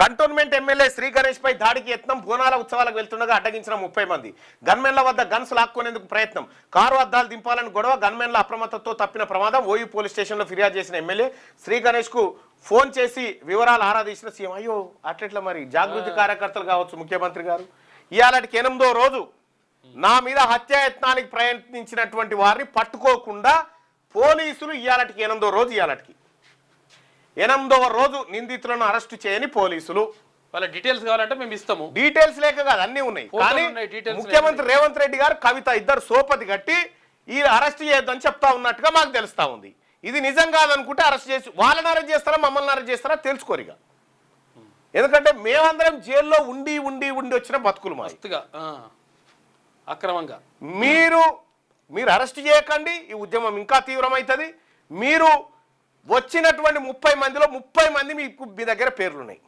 Cantonment MLA Shri Ganesh పై దాడికి యత్నం బోనాల ఉత్సవాలకు వెళ్తుండగా అడ్డగించిన ముప్పై మంది. గన్మెన్ల వద్ద గన్స్ లాక్కునేందుకు ప్రయత్నం. కారు అద్దాలు దింపాలని గొడవ గన్మెన్ల అప్రమత్తతో తప్పిన ప్రమాదం ఓయూ పోలీస్ స్టేషన్లో ఫిర్యాదు చేసిన ఎమ్మెల్యే శ్రీ గణేష్కు ఫోన్ చేసి వివరాలు ఆరా తీసిన సీఎం. అయ్యో అట్లెట్లా మరి? జాగృతి కార్యకర్తలు కావచ్చు ముఖ్యమంత్రి గారు. ఇవాళకి ఎనిమిదో రోజు నా మీద హత్యాయత్నానికి ప్రయత్నించినటువంటి వారిని పట్టుకోకుండా పోలీసులు ఇవాళకి ఎనిమిదో రోజు ఇవాళకి ఎనిమిదవ రోజు నిందితులను అరెస్టు చేయని పోలీసులు. వాళ్ళ డీటెయిల్స్ కావాలంటే మేము ఇస్తాము. డీటెయిల్స్ లేక కాదు అన్నీ ఉన్నాయి. కానీ ముఖ్యమంత్రి రేవంత్ రెడ్డి గారు కవిత ఇద్దరు సోపతి కట్టి ఈ అరెస్ట్ చేయొద్దని చెప్తా ఉన్నట్టుగా మాకు తెలుస్తా ఉంది. ఇది నిజం కాదనుకుంటే అరెస్ట్ చేసి వాళ్ళని అరెస్ట్ చేస్తారా మమ్మల్ని అరెస్ట్ చేస్తారా తెలుసుకోరిగా ఎందుకంటే మేమందరం జైల్లో ఉండి ఉండి ఉండి వచ్చిన బతుకులు మస్తుగా. అక్రమంగా. మీరు మీరు అరెస్ట్ చేయకండి ఈ ఉద్యమం ఇంకా తీవ్రమవుతుంది. మీరు వచ్చినటువంటి ముప్పై మందిలో ముప్పై మంది మీకు మీ దగ్గర పేర్లు ఉన్నాయి